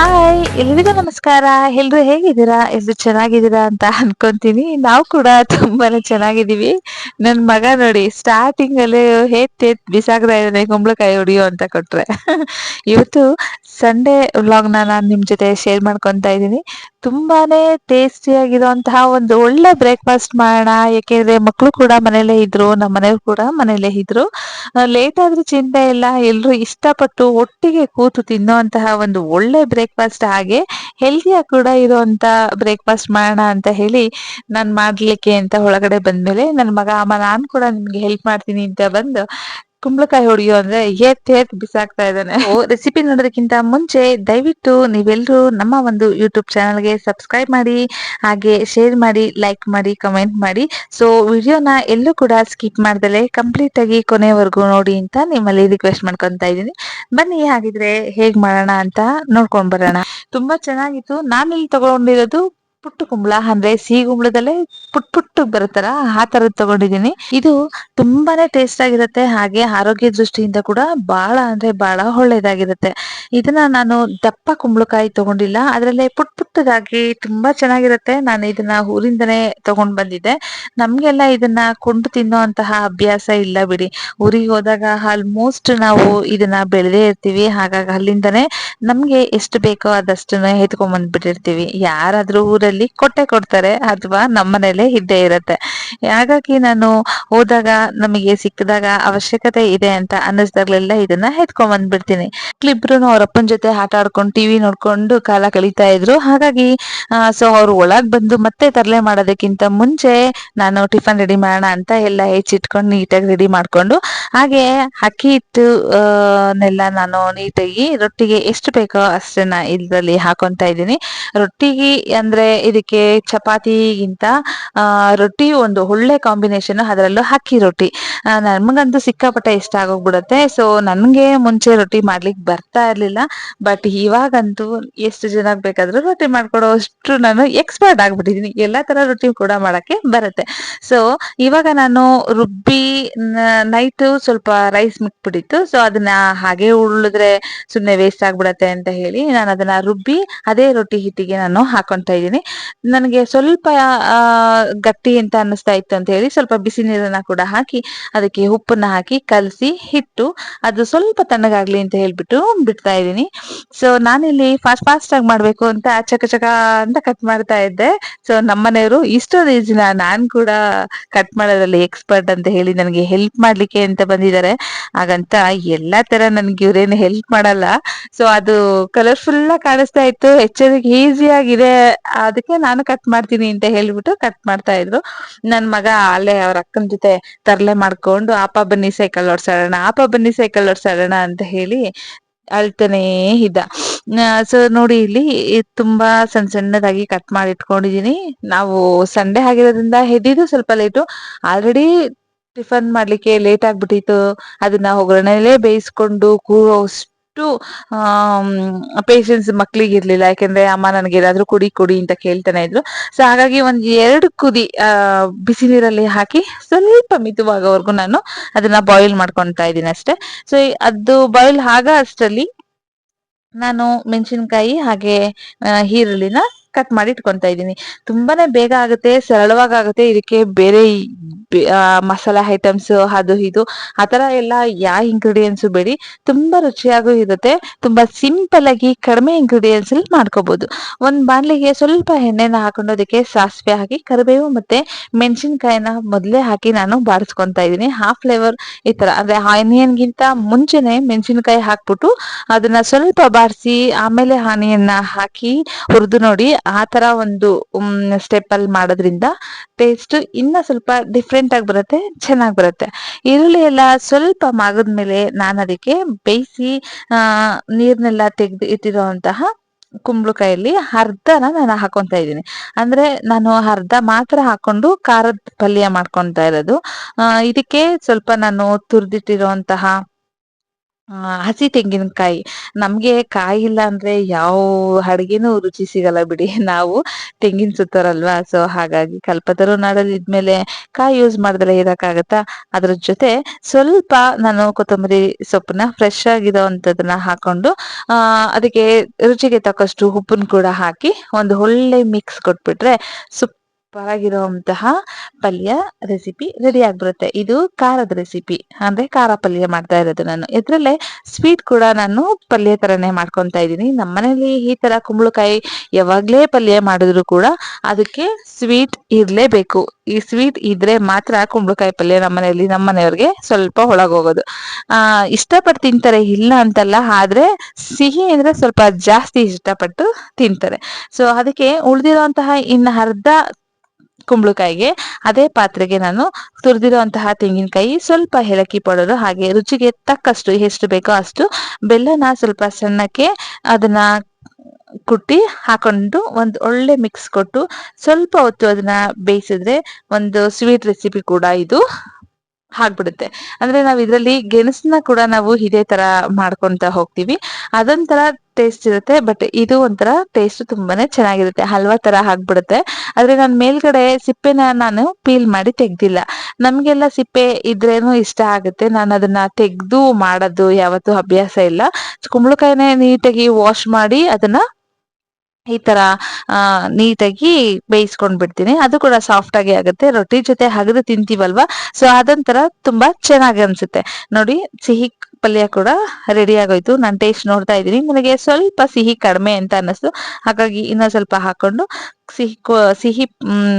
Hi ಎಲ್ರಿಗೂ ನಮಸ್ಕಾರ. ಎಲ್ರು ಹೇಗಿದ್ದೀರಾ? ಎಲ್ರು ಚೆನ್ನಾಗಿದ್ದೀರಾ ಅಂತ ಅನ್ಕೊಂತೀನಿ. ನಾವು ಕೂಡ ತುಂಬಾನೇ ಚೆನ್ನಾಗಿದ್ದೀವಿ. ನನ್ ಮಗ ನೋಡಿ ಸ್ಟಾರ್ಟಿಂಗ್ ಅಲ್ಲಿ ಹೇತ್ ಹೇತ್ ಬಿಸಾಕ್ತಾ ಇದ್ದಾನೆ, ಕುಂಬಳಕಾಯಿ ಹೊಡಿಯೋ ಅಂತ ಕೊಟ್ರೆ. ಇವತ್ತು ಸಂಡೇ ನ ನಾನು ನಿಮ್ ಜೊತೆ ಶೇರ್ ಮಾಡ್ಕೊಂತಾ ಇದ್ದೀನಿ. ತುಂಬಾನೇ ಟೇಸ್ಟಿಯಾಗಿರುವಂತಹ ಒಂದು ಒಳ್ಳೆ ಬ್ರೇಕ್ಫಾಸ್ಟ್ ಮಾಡೋಣ. ಯಾಕೆಂದ್ರೆ ಮಕ್ಕಳು ಕೂಡ ಮನೇಲೇ ಇದ್ರು ನಮ್ಮ ಮನೆಯವ್ರು ಕೂಡ ಮನೇಲೇ ಇದ್ರು. ಲೇಟ್ ಆದ್ರೂ ಚಿಂತೆ ಇಲ್ಲ. ಎಲ್ಲರೂ ಇಷ್ಟಪಟ್ಟು ಒಟ್ಟಿಗೆ ಕೂತು ತಿನ್ನುವಂತಹ ಒಂದು ಒಳ್ಳೆ ಬ್ರೇಕ್ಫಾಸ್ಟ್ ಹಾಗೆ ಹೆಲ್ದಿಯಾಗಿ ಕೂಡ ಇರುವಂತ ಬ್ರೇಕ್ಫಾಸ್ಟ್ ಮಾಡೋಣ ಅಂತ ಹೇಳಿ ನಾನ್ ಮಾಡ್ಲಿಕ್ಕೆ ಅಂತ ಒಳಗಡೆ ಬಂದ್ಮೇಲೆ ನನ್ ಮಗ, ಅಮ್ಮ, ನಾನ್ ಕೂಡ ನಿಮ್ಗೆ ಹೆಲ್ಪ್ ಮಾಡ್ತೀನಿ ಅಂತ ಬಂದು ಕುಂಬಳಕಾಯಿ ಹೊಡಿಯೋ ಅಂದ್ರೆ ಏತ್ ಏತ್ ಬಿಸಾಕ್ತಾ ಇದ್ದಾನೆ. ರೆಸಿಪಿ ನೋಡೋದಕ್ಕಿಂತ ಮುಂಚೆ ದಯವಿಟ್ಟು ನೀವೆಲ್ಲರೂ ನಮ್ಮ ಒಂದು ಯೂಟ್ಯೂಬ್ ಚಾನಲ್ಗೆ ಸಬ್ಸ್ಕ್ರೈಬ್ ಮಾಡಿ, ಹಾಗೆ ಶೇರ್ ಮಾಡಿ ಲೈಕ್ ಮಾಡಿ ಕಮೆಂಟ್ ಮಾಡಿ. ಸೊ ವಿಡಿಯೋನ ಎಲ್ಲೂ ಕೂಡ ಸ್ಕಿಪ್ ಮಾಡ್ದಲೆ ಕಂಪ್ಲೀಟ್ ಆಗಿ ಕೊನೆವರೆಗೂ ನೋಡಿ ಅಂತ ನಿಮ್ಮಲ್ಲಿ ರಿಕ್ವೆಸ್ಟ್ ಮಾಡ್ಕೊಂತ ಇದ್ದೀನಿ. ಬನ್ನಿ, ಹಾಗಿದ್ರೆ ಹೇಗ್ ಮಾಡೋಣ ಅಂತ ನೋಡ್ಕೊಂಡ್ ಬರೋಣ. ತುಂಬಾ ಚೆನ್ನಾಗಿತ್ತು. ನಾನಿಲ್ಲಿ ತಗೊಂಡಿರೋದು ಪುಟ್ಟು ಕುಂಬಳ, ಅಂದ್ರೆ ಸಿಹಿ ಕುಂಬಳದಲ್ಲೇ ಪುಟ್ ಪುಟ್ಟು ಬರುತ್ತಲ್ಲ, ಆ ತರದ್ ತಗೊಂಡಿದ್ದೀನಿ. ಇದು ತುಂಬಾನೇ ಟೇಸ್ಟ್ ಆಗಿರುತ್ತೆ, ಹಾಗೆ ಆರೋಗ್ಯ ದೃಷ್ಟಿಯಿಂದ ಕೂಡ ಬಹಳ ಅಂದ್ರೆ ಬಹಳ ಒಳ್ಳೇದಾಗಿರುತ್ತೆ. ಇದನ್ನ ನಾನು ದಪ್ಪ ಕುಂಬಳಕಾಯಿ ತಗೊಂಡಿಲ್ಲ, ಅದ್ರಲ್ಲೇ ಪುಟ್ ಪುಟ್ಟದಾಗಿ ತುಂಬಾ ಚೆನ್ನಾಗಿರುತ್ತೆ. ನಾನು ಇದನ್ನ ಊರಿಂದನೇ ತಗೊಂಡ್ ಬಂದಿದ್ದೆ. ನಮ್ಗೆಲ್ಲ ಇದನ್ನ ಕೊಂಡು ತಿನ್ನೋಂತಹ ಅಭ್ಯಾಸ ಇಲ್ಲ ಬಿಡಿ. ಊರಿಗೆ ಹೋದಾಗ ಆಲ್ಮೋಸ್ಟ್ ನಾವು ಇದನ್ನ ಬೆಳೆದೇ ಇರ್ತೀವಿ, ಹಾಗಾಗಿ ಅಲ್ಲಿಂದನೇ ನಮ್ಗೆ ಎಷ್ಟು ಬೇಕೋ ಅದಷ್ಟನ್ನ ಎತ್ಕೊಂಡ್ ಬಂದ್ಬಿಟ್ಟಿರ್ತೀವಿ. ಯಾರಾದ್ರೂ ಊರಲ್ಲಿ ಕೊಟ್ಟೆ ಕೊಡ್ತಾರೆ ಅಥವಾ ನಮ್ಮನೇಲೆ ಇದ್ದೇ ಇರತ್ತೆ. ಹಾಗಾಗಿ ನಾನು ಹೋದಾಗ ನಮಗೆ ಸಿಕ್ಕಿದಾಗ ಅವಶ್ಯಕತೆ ಇದೆ ಅಂತ ಅನ್ನಿಸ್ದಾಗ್ಲೆಲ್ಲ ಇದನ್ನ ಎತ್ಕೊಂಡ್ ಬಂದ್ಬಿಡ್ತೀನಿ. ಇಬ್ರು ಅವ್ರ ಅಪ್ಪನ ಜೊತೆ ಆಟ ಆಡ್ಕೊಂಡು ಟಿವಿ ನೋಡ್ಕೊಂಡು ಕಾಲ ಕಳೀತಾ ಇದ್ರು. ಹಾಗಾಗಿ ಸೊ ಅವ್ರು ಒಳಗ್ ಬಂದು ಮತ್ತೆ ತರಲೆ ಮಾಡೋದಕ್ಕಿಂತ ಮುಂಚೆ ನಾನು ಟಿಫನ್ ರೆಡಿ ಮಾಡೋಣ ಅಂತ ಎಲ್ಲ ಹೆಚ್ಚಿಟ್ಕೊಂಡು ನೀಟಾಗಿ ರೆಡಿ ಮಾಡ್ಕೊಂಡು ಹಾಗೆ ಅಕ್ಕಿ ಹಿಟ್ಟು ನೆಲ್ಲ ನಾನು ನೀಟಾಗಿ ರೊಟ್ಟಿಗೆ ಎಷ್ಟು ಬೇಕೋ ಅಷ್ಟನ್ನ ಇದ್ರಲ್ಲಿ ಹಾಕೊಂತ ಇದ್ದೀನಿ. ರೊಟ್ಟಿಗೆ ಅಂದ್ರೆ ಇದಕ್ಕೆ ಚಪಾತಿಗಿಂತ ರೊಟ್ಟಿ ಒಂದು ಒಳ್ಳೆ ಕಾಂಬಿನೇಷನ್ ಅದರಲ್ಲೂ ಅಕ್ಕಿ ರೊಟ್ಟಿ. ನಮಗಂತೂ ಸಿಕ್ಕಾಪಟ್ಟೆ ಇಷ್ಟ ಆಗೋಗ್ಬಿಡುತ್ತೆ. ಸೊ ನನ್ಗೆ ಮುಂಚೆ ರೊಟ್ಟಿ ಮಾಡ್ಲಿಕ್ಕೆ ಬರ್ತಾ ಇರ್ಲಿಲ್ಲ. ಬಟ್ ಇವಾಗಂತೂ ಎಷ್ಟು ಜನಕ್ಕೆ ಬೇಕಾದ್ರೂ ರೊಟ್ಟಿ ಮಾಡ್ಕೊಡೋ ಅಷ್ಟು ನಾನು ಎಕ್ಸ್ಪರ್ಟ್ ಆಗ್ಬಿಟ್ಟಿದೀನಿ ಎಲ್ಲಾ ತರ ರೊಟ್ಟಿ ಕೂಡ ಮಾಡಕ್ಕೆ ಬರುತ್ತೆ. ಸೊ ಇವಾಗ ನಾನು ರುಬ್ಬಿ ನೈಟ್ ಸ್ವಲ್ಪ ರೈಸ್ ಮಿಕ್ಬಿಟ್ಟಿತ್ತು. ಸೊ ಅದನ್ನ ಹಾಗೆ ಉಳಿದ್ರೆ ಸುಮ್ನೆ ವೇಸ್ಟ್ ಆಗ್ಬಿಡತ್ತೆ ಅಂತ ಹೇಳಿ ನಾನು ಅದನ್ನ ರುಬ್ಬಿ ಅದೇ ರೊಟ್ಟಿ ಹಿಟ್ಟಿಗೆ ನಾನು ಹಾಕೊಂತ ಇದ್ದೀನಿ. ನನಗೆ ಸ್ವಲ್ಪ ಗಟ್ಟಿ ಅಂತ ಅನ್ನಿಸ್ತಾ ಇತ್ತು ಅಂತ ಹೇಳಿ ಸ್ವಲ್ಪ ಬಿಸಿ ನೀರನ್ನ ಕೂಡ ಹಾಕಿ ಅದಕ್ಕೆ ಉಪ್ಪನ್ನ ಹಾಕಿ ಕಲಸಿ ಹಿಟ್ಟು ಅದು ಸ್ವಲ್ಪ ತಣ್ಣಗಾಗ್ಲಿ ಅಂತ ಹೇಳ್ಬಿಟ್ಟು ಬಿಡ್ತಾ ಇದ್ದೀನಿ. ಸೊ ನಾನಿಲ್ಲಿ ಫಾಸ್ಟ್ ಫಾಸ್ಟ್ ಆಗಿ ಮಾಡ್ಬೇಕು ಅಂತ ಚಕ ಚಕ ಅಂತ ಕಟ್ ಮಾಡ್ತಾ ಇದ್ದೆ. ಸೊ ನಮ್ಮನೆಯವರು ಇಷ್ಟೊಂದು ಈಜಿನ ನಾನ್ ಕೂಡ ಕಟ್ ಮಾಡೋದ್ರಲ್ಲಿ ಎಕ್ಸ್ಪರ್ಟ್ ಅಂತ ಹೇಳಿ ನನಗೆ ಹೆಲ್ಪ್ ಮಾಡ್ಲಿಕ್ಕೆ ಅಂತ ಬಂದಿದ್ದಾರೆ. ಹಾಗಂತ ಎಲ್ಲಾ ತರ ನನ್ಗೆ ಇವ್ರೇನು ಹೆಲ್ಪ್ ಮಾಡಲ್ಲ. ಸೊ ಅದು ಕಲರ್ಫುಲ್ ಆಗಿ ಕಾಣಿಸ್ತಾ ಇತ್ತು. ಹೆಚ್ಚರಿಗೆ ಈಸಿ ಆಗಿದೆ. ಅದಕ್ಕೆ ನಾನು ಕಟ್ ಮಾಡ್ತೀನಿ ಅಂತ ಹೇಳ್ಬಿಟ್ಟು ಕಟ್ ಮಾಡ್ತಾ ಇದ್ರು. ನನ್ ಮಗ ಅಲ್ಲೇ ಅವ್ರ ಅಕ್ಕನ ಜೊತೆ ತರ್ಲೆ ಮಾಡ್ಕೊಂಡು, ಆಪ ಬನ್ನಿ ಸೈಕಲ್ ಓಡ್ಸಾಡೋಣ, ಆಪ ಬನ್ನಿ ಸೈಕಲ್ ಓಡ್ಸಾಡೋಣ ಅಂತ ಹೇಳಿ ಅಳ್ತಾನೇ ಇದ್ದ. ಸೊ ನೋಡಿ ಇಲ್ಲಿ ತುಂಬಾ ಸಣ್ಣ ಸಣ್ಣದಾಗಿ ಕಟ್ ಮಾಡಿ ಇಟ್ಕೊಂಡಿದೀನಿ ನಾವು ಸಂಡೆ ಆಗಿರೋದ್ರಿಂದ ಹೆದ್ದಿದ್ದು ಸ್ವಲ್ಪ ಲೇಟು ಆಲ್ರೆಡಿ ಟಿಫನ್ ಮಾಡ್ಲಿಕ್ಕೆ ಲೇಟ್ ಆಗ್ಬಿಟ್ಟಿತ್ತು. ಅದನ್ನ ಒಗ್ಗರಣೆಲೇ ಬೇಯಿಸ್ಕೊಂಡು ಕೂರೋಷ್ಟು ಪೇಷನ್ಸ್ ಮಕ್ಳಿಗೆ ಇರ್ಲಿಲ್ಲ. ಯಾಕೆಂದ್ರೆ ಅಮ್ಮ ನನಗೆ ಏನಾದ್ರು ಕುಡಿ ಕುಡಿ ಅಂತ ಕೇಳ್ತಾನೆ ಇದ್ರು. ಸೊ ಹಾಗಾಗಿ ಒಂದ್ ಎರಡು ಕುದಿ ಬಿಸಿ ನೀರಲ್ಲಿ ಹಾಕಿ ಸ್ವಲ್ಪ ಮಿತುವಾಗೋವರೆಗೂ ನಾನು ಅದನ್ನ ಬಾಯ್ಲ್ ಮಾಡ್ಕೊತಾ ಇದ್ದೀನಿ ಅಷ್ಟೇ. ಸೊ ಅದು ಬಾಯ್ಲ್ ಆಗ ಅಷ್ಟರಲ್ಲಿ ನಾನು ಮೆಣಸಿನ್ಕಾಯಿ ಹಾಗೆ ಈರುಳ್ಳಿನ ಕಟ್ ಮಾಡಿ ಇಟ್ಕೊಂತಾ ಇದ್ದೀನಿ. ತುಂಬಾನೇ ಬೇಗ ಆಗುತ್ತೆ, ಸರಳವಾಗಿ ಆಗುತ್ತೆ. ಇದಕ್ಕೆ ಬೇರೆ ಮಸಾಲಾ ಐಟಮ್ಸ್ ಅದು ಇದು ಆತರ ಎಲ್ಲ ಯಾವ ಇಂಗ್ರೀಡಿಯೆಂಟ್ಸ್ ಬೇಡಿ. ತುಂಬಾ ರುಚಿಯಾಗೂ ಇರುತ್ತೆ. ತುಂಬಾ ಸಿಂಪಲ್ ಆಗಿ ಕಡಿಮೆ ಇಂಗ್ರೀಡಿಯೆಂಟ್ಸ್ ಅಲ್ಲಿ ಮಾಡ್ಕೋಬಹುದು ಒಂದ್ ಬಾಣಲಿಗೆ ಸ್ವಲ್ಪ ಎಣ್ಣೆನ ಹಾಕೊಂಡು ಅದಕ್ಕೆ ಸಾಸಿವೆ ಹಾಕಿ, ಕರಿಬೇವು ಮತ್ತೆ ಮೆಣಸಿನ್ಕಾಯಿನ ಮೊದಲೇ ಹಾಕಿ ನಾನು ಬಾರಿಸ್ಕೊಂತಾ ಇದೀನಿ ಹಾಫ್ ಫ್ಲೇವರ್ ಈ ತರ ಅಂದ್ರೆ ಆನಿಯನ್ ಗಿಂತ ಮುಂಚೆನೆ ಮೆಣಸಿನ್ಕಾಯಿ ಹಾಕ್ಬಿಟ್ಟು ಅದನ್ನ ಸ್ವಲ್ಪ ಬಾರಿಸಿ, ಆಮೇಲೆ ಆನಿಯನ್ನ ಹಾಕಿ ಹುರಿದು ನೋಡಿ ಆ ತರ ಒಂದು ಸ್ಟೆಪ್ ಅಲ್ಲಿ ಮಾಡೋದ್ರಿಂದ ಟೇಸ್ಟ್ ಇನ್ನ ಸ್ವಲ್ಪ ಡಿಫ್ರೆಂಟ್ ಆಗಿ ಬರುತ್ತೆ, ಚೆನ್ನಾಗಿ ಬರುತ್ತೆ. ಈರುಳ್ಳಿ ಎಲ್ಲ ಸ್ವಲ್ಪ ಮಾಗದ್ಮೇಲೆ ನಾನು ಅದಕ್ಕೆ ಬೇಯಿಸಿ ನೀರ್ನೆಲ್ಲ ತೆಗೆದು ಇಟ್ಟಿರುವಂತಹ ಕುಂಬಳಕಾಯಲ್ಲಿ ಅರ್ಧನ ನಾನು ಹಾಕೊಂತ ಇದ್ದೀನಿ. ಅಂದ್ರೆ ನಾನು ಅರ್ಧ ಮಾತ್ರ ಹಾಕೊಂಡು ಖಾರದ ಪಲ್ಯ ಮಾಡ್ಕೊಂತ ಇರೋದು. ಇದಕ್ಕೆ ಸ್ವಲ್ಪ ನಾನು ತುರ್ದಿಟ್ಟಿರುವಂತಹ ಹಸಿ ತೆಂಗಿನಕಾಯಿ. ನಮ್ಗೆ ಕಾಯಿ ಇಲ್ಲ ಅಂದ್ರೆ ಯಾವ ಅಡ್ಗೆನೂ ರುಚಿ ಸಿಗಲ್ಲ ಬಿಡಿ. ನಾವು ತೆಂಗಿನ ಸುತ್ತಾರಲ್ವಾ? ಸೊ ಹಾಗಾಗಿ ಕಲ್ಪತರು ನಾಡಲ್ಲಿ ಇದ್ಮೇಲೆ ಕಾಯಿ ಯೂಸ್ ಮಾಡಿದ್ರೆ ಇರಕ್ಕಾಗತ್ತಾ ಅದ್ರ ಜೊತೆ ಸ್ವಲ್ಪ ನಾನು ಕೊತ್ತಂಬರಿ ಸೊಪ್ಪನ್ನ ಫ್ರೆಶ್ ಆಗಿರೋವಂಥದ್ದನ್ನ ಹಾಕೊಂಡು, ಆ, ಅದಕ್ಕೆ ರುಚಿಗೆ ತಕ್ಕಷ್ಟು ಉಪ್ಪನ್ನು ಕೂಡ ಹಾಕಿ ಒಂದು ಒಳ್ಳೆ ಮಿಕ್ಸ್ ಕೊಟ್ಬಿಟ್ರೆ ಸುಪ್ ಆಗಿರುವಂತಹ ಪಲ್ಯ ರೆಸಿಪಿ ರೆಡಿ ಆಗ್ಬಿಡುತ್ತೆ. ಇದು ಖಾರದ ರೆಸಿಪಿ ಅಂದ್ರೆ ಖಾರ ಪಲ್ಯ ಮಾಡ್ತಾ ಇರೋದು ನಾನು. ಇದರಲ್ಲೇ ಸ್ವೀಟ್ ಕೂಡ ನಾನು ಪಲ್ಯ ತರನೇ ಮಾಡ್ಕೊತಾ ಇದ್ದೀನಿ. ನಮ್ಮನೇಲಿ ಈ ತರ ಕುಂಬಳಕಾಯಿ ಯಾವಾಗ್ಲೇ ಪಲ್ಯ ಮಾಡಿದ್ರು ಕೂಡ ಅದಕ್ಕೆ ಸ್ವೀಟ್ ಇರ್ಲೇಬೇಕು. ಈ ಸ್ವೀಟ್ ಇದ್ರೆ ಮಾತ್ರ ಕುಂಬಳಕಾಯಿ ಪಲ್ಯ ನಮ್ಮನೆಯಲ್ಲಿ ನಮ್ಮನೆಯವ್ರಿಗೆ ಸ್ವಲ್ಪ ಒಳಗೋಗೋದು. ಆ, ಇಷ್ಟಪಟ್ಟು ತಿಂತಾರೆ ಇಲ್ಲ ಅಂತಲ್ಲ, ಆದ್ರೆ ಸಿಹಿ ಅಂದ್ರೆ ಸ್ವಲ್ಪ ಜಾಸ್ತಿ ಇಷ್ಟಪಟ್ಟು ತಿಂತಾರೆ. ಸೊ ಅದಕ್ಕೆ ಉಳಿದಿರುವಂತಹ ಇನ್ನು ಅರ್ಧ ಕುಂಬಳಕಾಯಿಗೆ ಅದೇ ಪಾತ್ರೆಗೆ ನಾನು ತುರಿದಿರುವಂತಹ ತೆಂಗಿನಕಾಯಿ ಸ್ವಲ್ಪ ಏಲಕ್ಕಿ ಪೌಡರ್ ಹಾಗೆ ರುಚಿಗೆ ತಕ್ಕಷ್ಟು ಎಷ್ಟು ಬೇಕೋ ಅಷ್ಟು ಬೆಲ್ಲನ ಸ್ವಲ್ಪ ಸಣ್ಣಕ್ಕೆ ಅದನ್ನ ಕುಟ್ಟಿ ಹಾಕೊಂಡು ಒಂದು ಒಳ್ಳೆ ಮಿಕ್ಸ್ ಕೊಟ್ಟು ಸ್ವಲ್ಪ ಹೊತ್ತು ಅದನ್ನ ಬೇಯಿಸಿದ್ರೆ ಒಂದು ಸ್ವೀಟ್ ರೆಸಿಪಿ ಕೂಡ ಇದು. ಆಗ್ಬಿಡುತ್ತೆ. ಅಂದ್ರೆ ನಾವ್ ಇದ್ರಲ್ಲಿ ಗೆಣಸನ್ನ ಕೂಡ ನಾವು ಇದೇ ತರ ಮಾಡ್ಕೊಂತ ಹೋಗ್ತೀವಿ. ಅದೊಂಥರ ಟೇಸ್ಟ್ ಇರುತ್ತೆ ಬಟ್ ಇದು ಒಂಥರ ಟೇಸ್ಟ್ ತುಂಬಾನೇ ಚೆನ್ನಾಗಿರುತ್ತೆ. ಹಲ್ವಾ ತರ ಆಗ್ಬಿಡುತ್ತೆ. ಆದ್ರೆ ನಾನ್ ಮೇಲ್ಗಡೆ ಸಿಪ್ಪೆನ ನಾನು ಪೀಲ್ ಮಾಡಿ ತೆಗ್ದಿಲ್ಲ. ನಮ್ಗೆಲ್ಲ ಸಿಪ್ಪೆ ಇದ್ರೇನು ಇಷ್ಟ ಆಗುತ್ತೆ. ನಾನು ಅದನ್ನ ತೆಗ್ದು ಮಾಡೋದು ಯಾವತ್ತೂ ಅಭ್ಯಾಸ ಇಲ್ಲ. ಕುಂಬಳಕಾಯಿನೇ ನೀಟಾಗಿ ವಾಶ್ ಮಾಡಿ ಅದನ್ನ ಈ ತರ, ಆ, ನೀಟಾಗಿ ಬೇಯಿಸ್ಕೊಂಡ್ ಬಿಡ್ತೀನಿ. ಅದು ಕೂಡ ಸಾಫ್ಟ್ ಆಗಿ ಆಗುತ್ತೆ. ರೊಟ್ಟಿ ಜೊತೆ ಹಗದು ತಿಂತೀವಲ್ವಾ? ಸೊ ಅದೊಂಥರ ತುಂಬಾ ಚೆನ್ನಾಗಿ ಅನ್ಸುತ್ತೆ. ನೋಡಿ, ಸಿಹಿ ಪಲ್ಯ ಕೂಡ ರೆಡಿ ಆಗೋಯ್ತು. ನಾನು ಟೇಸ್ಟ್ ನೋಡ್ತಾ ಇದ್ದೀನಿ. ನನಗೆ ಸ್ವಲ್ಪ ಸಿಹಿ ಕಡಿಮೆ ಅಂತ ಅನ್ನಿಸ್ತು. ಹಾಗಾಗಿ ಇನ್ನೊಂದು ಸ್ವಲ್ಪ ಹಾಕೊಂಡು ಸಿಹಿ ಸಿಹಿ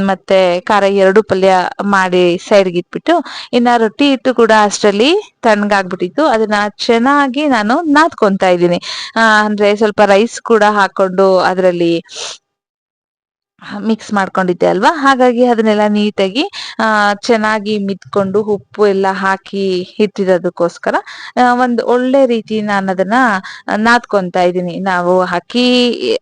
ಮತ್ತೆ ಖಾರ ಎರಡು ಪಲ್ಯ ಮಾಡಿ ಸೈಡ್ಗೆ ಇಟ್ಬಿಟ್ಟು, ಇನ್ನ ರೊಟ್ಟಿ ಇಟ್ಟು ಕೂಡ ಅಷ್ಟರಲ್ಲಿ ತಣ್ಣಗಾಗ್ಬಿಟ್ಟಿತ್ತು. ಅದನ್ನ ಚೆನ್ನಾಗಿ ನಾನು ನಾದ್ಕೊಂತಾ ಇದ್ದೀನಿ. ಅಂದ್ರೆ ಸ್ವಲ್ಪ ರೈಸ್ ಕೂಡ ಹಾಕೊಂಡು ಅದರಲ್ಲಿ ಮಿಕ್ಸ್ ಮಾಡ್ಕೊಂಡಿದ್ದೆ ಅಲ್ವಾ? ಹಾಗಾಗಿ ಅದನ್ನೆಲ್ಲ ನೀಟಾಗಿ ಚೆನ್ನಾಗಿ ಮಿತ್ಕೊಂಡು ಉಪ್ಪು ಎಲ್ಲ ಹಾಕಿ ಇಟ್ಟಿರೋದಕ್ಕೋಸ್ಕರ ಒಂದು ಒಳ್ಳೆ ರೀತಿ ನಾನು ಅದನ್ನ ನಾದ್ಕೊಂತಾ ಇದ್ದೀನಿ. ನಾವು ಅಕ್ಕಿ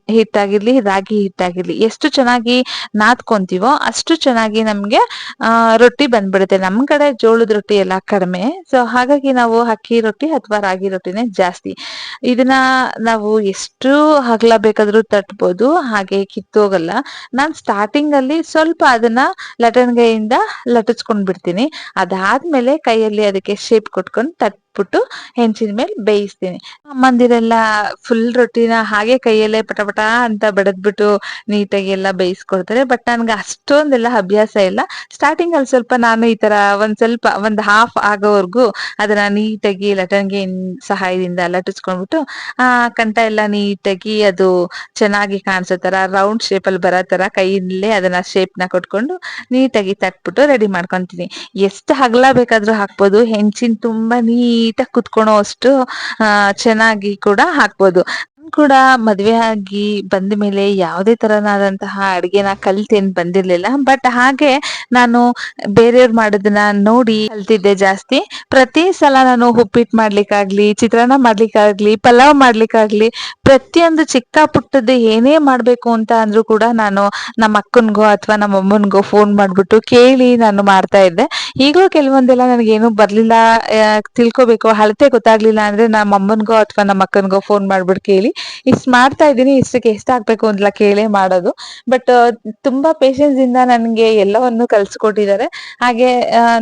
ಹಿಟ್ಟಾಗಿರ್ಲಿ, ರಾಗಿ ಹಿಟ್ಟಾಗಿರ್ಲಿ, ಎಷ್ಟು ಚೆನ್ನಾಗಿ ನಾದ್ಕೊಂತೀವೋ ಅಷ್ಟು ಚೆನ್ನಾಗಿ ನಮ್ಗೆ, ಆ, ರೊಟ್ಟಿ ಬಂದ್ಬಿಡುತ್ತೆ. ನಮ್ ಕಡೆ ಜೋಳದ ರೊಟ್ಟಿ ಎಲ್ಲ ಕಡಿಮೆ, ಸೊ ಹಾಗಾಗಿ ನಾವು ಅಕ್ಕಿ ರೊಟ್ಟಿ ಅಥವಾ ರಾಗಿ ರೊಟ್ಟಿನೇ ಜಾಸ್ತಿ. ಇದನ್ನ ನಾವು ಎಷ್ಟು ಹಗ್ಲ ಬೇಕಾದ್ರೂ ತಟ್ಬೋದು, ಹಾಗೆ ಕಿತ್ತೋಗಲ್ಲ. ನಾನ್ ಸ್ಟಾರ್ಟಿಂಗ್ ಅಲ್ಲಿ ಸ್ವಲ್ಪ ಅದನ್ನ ಲಟಣಿಗೆಯಿಂದ ಲಟಿಸ್ಕೊಂಡ್ ಬಿಡ್ತೀನಿ ಅದಾದ್ಮೇಲೆ ಕೈಯಲ್ಲಿ ಅದಕ್ಕೆ ಶೇಪ್ ಕೊಟ್ಕೊಂಡು ತಟ್ಬಿಟ್ಟು ಹೆಂಚಿನ ಮೇಲೆ ಬೇಯಿಸ್ತೀನಿ. ಅಮ್ಮಂದಿರೆಲ್ಲ ಫುಲ್ ರೊಟ್ಟಿನ ಹಾಗೆ ಕೈಯಲ್ಲೇ ಪಟ ಪಟ ಅಂತ ಬಡದ್ಬಿಟ್ಟು ನೀಟಾಗಿ ಎಲ್ಲ ಬೇಯಿಸ್ಕೊಡ್ತಾರೆ ಬಟ್ ನನ್ಗೆ ಅಷ್ಟೊಂದೆಲ್ಲ ಅಭ್ಯಾಸ ಇಲ್ಲ. ಸ್ಟಾರ್ಟಿಂಗ್ ಅಲ್ಲಿ ಸ್ವಲ್ಪ ನಾನು ಈ ತರ ಒಂದ್ ಸ್ವಲ್ಪ ಒಂದ್ ಹಾಫ್ ಆಗೋವರೆಗೂ ಅದನ್ನ ನೀಟಾಗಿ ಲಟನ್ಗೆ ಸಹಾಯದಿಂದ ಲಟಿಸ್ಕೊಂಡ್ಬಿಟ್ಟು ಆ ಕಂಠ ಎಲ್ಲ ನೀಟಾಗಿ ಅದು ಚೆನ್ನಾಗಿ ಕಾಣಿಸೋ ತರ ರೌಂಡ್ ಶೇಪ್ ಅಲ್ಲಿ ಬರೋ ತರ ಕೈಯಲ್ಲೇ ಅದನ್ನ ಶೇಪ್ನ ಕೊಟ್ಕೊಂಡು ನೀಟಾಗಿ ತಟ್ಬಿಟ್ಟು ರೆಡಿ ಮಾಡ್ಕೊಂತೀನಿ. ಎಷ್ಟು ಹಗಲ ಬೇಕಾದ್ರೂ ಹಾಕ್ಬೋದು. ಹೆಂಚಿನ ತುಂಬಾ ನೀಟಾಗಿ ಕುತ್ಕೊಳೋ ಅಷ್ಟು ಚೆನ್ನಾಗಿ ಕೂಡ ಹಾಕ್ಬೋದು. ಕೂಡ ಮದ್ವೆ ಆಗಿ ಬಂದ ಮೇಲೆ ಯಾವುದೇ ತರನಾದಂತಹ ಅಡಿಗೆನ ಕಲ್ತೇನ್ ಬಂದಿರ್ಲಿಲ್ಲ. ಬಟ್ ಹಾಗೆ ನಾನು ಬೇರೆಯವ್ರು ಮಾಡೋದನ್ನ ನೋಡಿ ಕಲ್ತಿದ್ದೆ ಜಾಸ್ತಿ. ಪ್ರತಿ ಸಲ ನಾನು ಉಪ್ಪಿಟ್ಟು ಮಾಡ್ಲಿಕ್ಕಾಗ್ಲಿ, ಚಿತ್ರಾನ್ನ ಮಾಡ್ಲಿಕ್ಕಾಗ್ಲಿ, ಪಲಾವ್ ಮಾಡ್ಲಿಕ್ಕಾಗ್ಲಿ, ಪ್ರತಿಯೊಂದು ಚಿಕ್ಕ ಪುಟ್ಟದ್ದು ಏನೇ ಮಾಡ್ಬೇಕು ಅಂತ ಅಂದ್ರೂ ಕೂಡ ನಾನು ನಮ್ಮ ಅಕ್ಕನ್ಗೋ ಅಥವಾ ನಮ್ಮ ಅಮ್ಮನ್ಗೋ ಫೋನ್ ಮಾಡ್ಬಿಟ್ಟು ಕೇಳಿ ನಾನು ಮಾಡ್ತಾ ಇದ್ದೆ. ಈಗಲೂ ಕೆಲವೊಂದೆಲ್ಲ ನನಗೇನು ಬರ್ಲಿಲ್ಲ ತಿಳ್ಕೊಬೇಕು, ಅಳತೆ ಗೊತ್ತಾಗ್ಲಿಲ್ಲ ಅಂದ್ರೆ ನಮ್ಮ ಅಮ್ಮನ್ಗೋ ಅಥವಾ ನಮ್ಮ ಅಕ್ಕನ್ಗೋ ಫೋನ್ ಮಾಡ್ಬಿಟ್ಟು ಕೇಳಿ ಇಷ್ಟ್ ಮಾಡ್ತಾ ಇದ್ದೀನಿ ಇಷ್ಟಕ್ಕೆ ಎಷ್ಟ್ ಆಗ್ಬೇಕು ಅಂತ ಕೇಳೇ ಮಾಡೋದು. ಬಟ್ ತುಂಬಾ ಪೇಷನ್ಸ್ ಇಂದ ನನ್ಗೆ ಎಲ್ಲವನ್ನು ಕಲ್ಸ್ಕೊಟ್ಟಿದ್ದಾರೆ. ಹಾಗೆ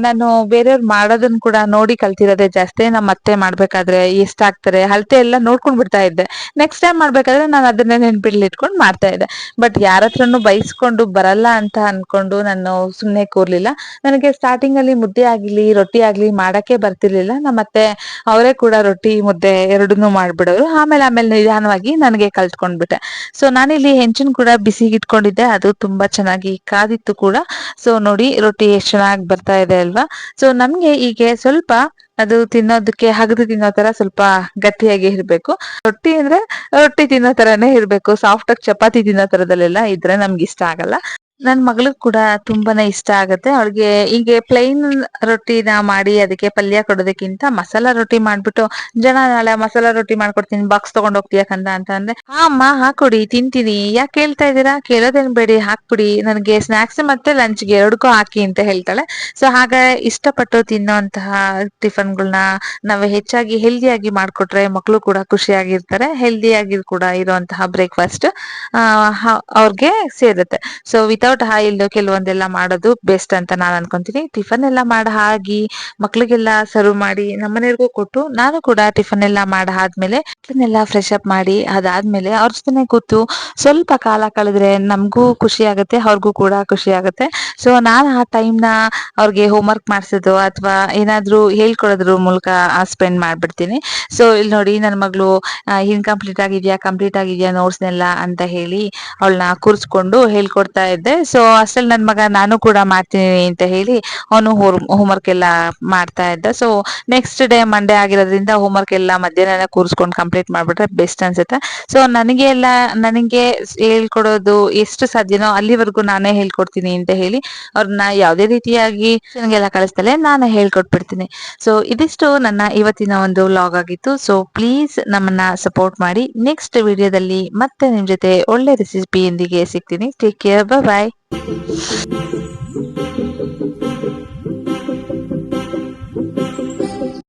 ನಾನು ಬೇರೆಯವ್ರು ಮಾಡೋದನ್ನ ಕೂಡ ನೋಡಿ ಕಲ್ತಿರೋದೆ ಜಾಸ್ತಿ. ನಮ್ಮ ಅತ್ತೆ ಮಾಡ್ಬೇಕಾದ್ರೆ ಎಷ್ಟಾಗ್ತಾರೆ ಅಳತೆ ಎಲ್ಲ ನೋಡ್ಕೊಂಡ್ ಬಿಡ್ತಾ ಇದ್ದೆ. ನೆಕ್ಸ್ಟ್ ಟೈಮ್ ಮಾಡ್ಬೇಕಾದ್ರೆ ನಾನು ಅದನ್ನೇ ನೆನ್ಪಿಡ್ಲಿ ಇಟ್ಕೊಂಡು ಮಾಡ್ತಾ ಇದ್ದೆ. ಬಟ್ ಯಾರ ಬೈಸ್ಕೊಂಡು ಬರಲ್ಲ ಅಂತ ಅನ್ಕೊಂಡು ನಾನು ಸುಮ್ನೆ ಕೂರ್ಲಿಲ್ಲ. ನನಗೆ ಸ್ಟಾರ್ಟಿಂಗ್ ಅಲ್ಲಿ ಮುದ್ದೆ ಆಗ್ಲಿ, ರೊಟ್ಟಿ ಆಗ್ಲಿ ಮಾಡಕ್ಕೆ ಬರ್ತಿರ್ಲಿಲ್ಲ. ನಮ್ಮತ್ತೆ ಅವರೇ ಕೂಡ ರೊಟ್ಟಿ, ಮುದ್ದೆ ಎರಡನ್ನೂ ಮಾಡ್ಬಿಡೋರು. ಆಮೇಲೆ ಆಮೇಲೆ ನಿಧಾನವಾಗಿ ನನಗೆ ಕಲ್ತ್ಕೊಂಡ್ಬಿಟ್ಟೆ. ಸೊ ನಾನಿಲ್ಲಿ ಹೆಂಚಿನ ಕೂಡ ಬಿಸಿ ಇಟ್ಕೊಂಡಿದ್ದೆ ಅದು ತುಂಬಾ ಚೆನ್ನಾಗಿ ಕಾದಿತ್ತು ಕೂಡ. ಸೊ ನೋಡಿ, ರೊಟ್ಟಿ ಎಷ್ಟು ಚೆನ್ನಾಗಿ ಬರ್ತಾ ಇದೆ ಅಲ್ವಾ? ಸೊ ನಮ್ಗೆ ಹೀಗೆ ಸ್ವಲ್ಪ ಅದು ತಿನ್ನೋದಕ್ಕೆ, ಹಗದು ತಿನ್ನೋ ತರ ಸ್ವಲ್ಪ ಗಟ್ಟಿಯಾಗಿ ಇರ್ಬೇಕು. ರೊಟ್ಟಿ ಅಂದ್ರೆ ರೊಟ್ಟಿ ತಿನ್ನೋ ತರಾನೇ ಇರ್ಬೇಕು. ಸಾಫ್ಟ್ ಆಗಿ ಚಪಾತಿ ತಿನ್ನೋ ತರದಲ್ಲೆಲ್ಲ ಇದ್ರೆ ನಮ್ಗೆ ಇಷ್ಟ ಆಗಲ್ಲ. ನನ್ ಮಗಳಿಗ್ ಕೂಡ ತುಂಬಾನೇ ಇಷ್ಟ ಆಗುತ್ತೆ. ಅವಳಿಗೆ ಹೀಗೆ ಪ್ಲೈನ್ ರೊಟ್ಟಿನ ಮಾಡಿ ಅದಕ್ಕೆ ಪಲ್ಯ ಕೊಡೋದಕ್ಕಿಂತ ಮಸಾಲಾ ರೊಟ್ಟಿ ಮಾಡ್ಬಿಟ್ಟು, ಜನ ನಾಳೆ ಮಸಾಲಾ ರೊಟ್ಟಿ ಮಾಡ್ಕೊಡ್ತೀನಿ ಬಾಕ್ಸ್ ತಗೊಂಡ್ ಹೋಗ್ತೀಯ ಕಂದ ಅಂತ ಅಂದ್ರೆ ಹಾ ಅಮ್ಮ ಹಾಕೊಡಿ, ತಿಂತೀನಿ. ಯಾಕೆ ಕೇಳ್ತಾ ಇದ್ದೀರಾ? ಕೇಳೋದೇನ್ ಬೇಡಿ, ಹಾಕ್ಬಿಡಿ. ನನಗೆ ಸ್ನಾಕ್ಸ್ ಮತ್ತೆ ಲಂಚ್ಗೆ ಎರಡಕ್ಕೂ ಹಾಕಿ ಅಂತ ಹೇಳ್ತಾಳೆ. ಸೊ ಹಾಗ ಇಷ್ಟಪಟ್ಟು ತಿನ್ನೋಂತಹ ಟಿಫನ್ಗಳನ್ನ ನಾವು ಹೆಚ್ಚಾಗಿ ಹೆಲ್ದಿಯಾಗಿ ಮಾಡ್ಕೊಟ್ರೆ ಮಕ್ಕಳು ಕೂಡ ಖುಷಿಯಾಗಿರ್ತಾರೆ. ಹೆಲ್ದಿಯಾಗಿ ಕೂಡ ಇರುವಂತಹ ಬ್ರೇಕ್ಫಾಸ್ಟ್ ಅವ್ರಿಗೆ ಸೇರುತ್ತೆ. ಸೊ ವಿತೌಟ್ ಆಯಿಲ್ ಕೆಲವೊಂದೆಲ್ಲ ಮಾಡೋದು ಬೆಸ್ಟ್ ಅಂತ ನಾನು ಅನ್ಕೊಂತೀನಿ. ಟಿಫನ್ ಎಲ್ಲ ಮಾಡಿ ಹಾಕಿ ಮಕ್ಳಿಗೆಲ್ಲ ಸರ್ವ್ ಮಾಡಿ ನಮ್ಮನೆಯವ್ರಿಗೂ ಕೊಟ್ಟು ನಾನು ಕೂಡ ಟಿಫನ್ ಎಲ್ಲ ಮಾಡಿ ಆದ್ಮೇಲೆ ಎಲ್ಲ ಫ್ರೆಶ್ ಅಪ್ ಮಾಡಿ ಅದಾದ್ಮೇಲೆ ಅವ್ರ ಜೊತೆ ಕೂತು ಸ್ವಲ್ಪ ಕಾಲ ಕಳೆದ್ರೆ ನಮಗೂ ಖುಷಿ ಆಗುತ್ತೆ, ಅವ್ರಿಗೂ ಕೂಡ ಖುಷಿ ಆಗುತ್ತೆ. ಸೊ ನಾನು ಆ ಟೈಮ್ನ ಅವ್ರಿಗೆ ಹೋಮ್ ವರ್ಕ್ ಮಾಡಿಸೋದು ಅಥವಾ ಏನಾದರೂ ಹೇಳ್ಕೊಡೋದ್ರ ಮೂಲಕ ಸ್ಪೆಂಡ್ ಮಾಡ್ಬಿಡ್ತೀನಿ. ಸೊ ಇಲ್ಲಿ ನೋಡಿ ನನ್ನ ಮಗಳು ಇನ್ಕಂಪ್ಲೀಟ್ ಆಗಿದೆಯಾ ಕಂಪ್ಲೀಟ್ ಆಗಿದೆಯಾ ನೋಟ್ಸ್ನೆಲ್ಲ ಅಂತ ಹೇಳಿ ಅವಳನ್ನ ಕೂರಿಸ್ಕೊಂಡು ಹೇಳ್ಕೊಡ್ತಾ ಇದ್ದೆ. ಸೊ ಅಷ್ಟಲ್ಲಿ ನನ್ನ ಮಗ ನಾನು ಕೂಡ ಮಾಡ್ತೀನಿ ಅಂತ ಹೇಳಿ ಅವನು ಹೋಮ್ ವರ್ಕ್ ಎಲ್ಲ ಮಾಡ್ತಾ ಇದ್ದ. ಸೊ ನೆಕ್ಸ್ಟ್ ಡೇ ಮಂಡೇ ಆಗಿರೋದ್ರಿಂದ ಹೋಮ್ ವರ್ಕ್ ಎಲ್ಲ ಮಧ್ಯಾಹ್ನ ಕೂರಿಸ್ಕೊಂಡು ಕಂಪ್ಲೀಟ್ ಮಾಡ್ಬಿಟ್ರೆ ಬೆಸ್ಟ್ ಅನ್ಸುತ್ತೆ. ಸೊ ನನಗೆ ಎಲ್ಲ, ನನಗೆ ಹೇಳ್ಕೊಡೋದು ಎಷ್ಟು ಸಾಧ್ಯನೋ ಅಲ್ಲಿವರೆಗೂ ನಾನೇ ಹೇಳ್ಕೊಡ್ತೀನಿ ಅಂತ ಹೇಳಿ ಅವ್ರನ್ನ ಯಾವುದೇ ರೀತಿಯಾಗಿ ನನಗೆಲ್ಲ ಕಳಿಸ್ತಲೇ ನಾನು ಹೇಳ್ಕೊಟ್ಬಿಡ್ತೀನಿ. ಸೊ ಇದಿಷ್ಟು ನನ್ನ ಇವತ್ತಿನ ಒಂದು ವ್ಲಾಗ್ ಆಗಿತ್ತು. ಸೊ ಪ್ಲೀಸ್ ನಮ್ಮನ್ನ ಸಪೋರ್ಟ್ ಮಾಡಿ. ನೆಕ್ಸ್ಟ್ ವಿಡಿಯೋದಲ್ಲಿ ಮತ್ತೆ ನಿಮ್ ಜೊತೆ ಒಳ್ಳೆ ರೆಸಿಪಿಯೊಂದಿಗೆ ಸಿಗ್ತೀನಿ. Take care bye は。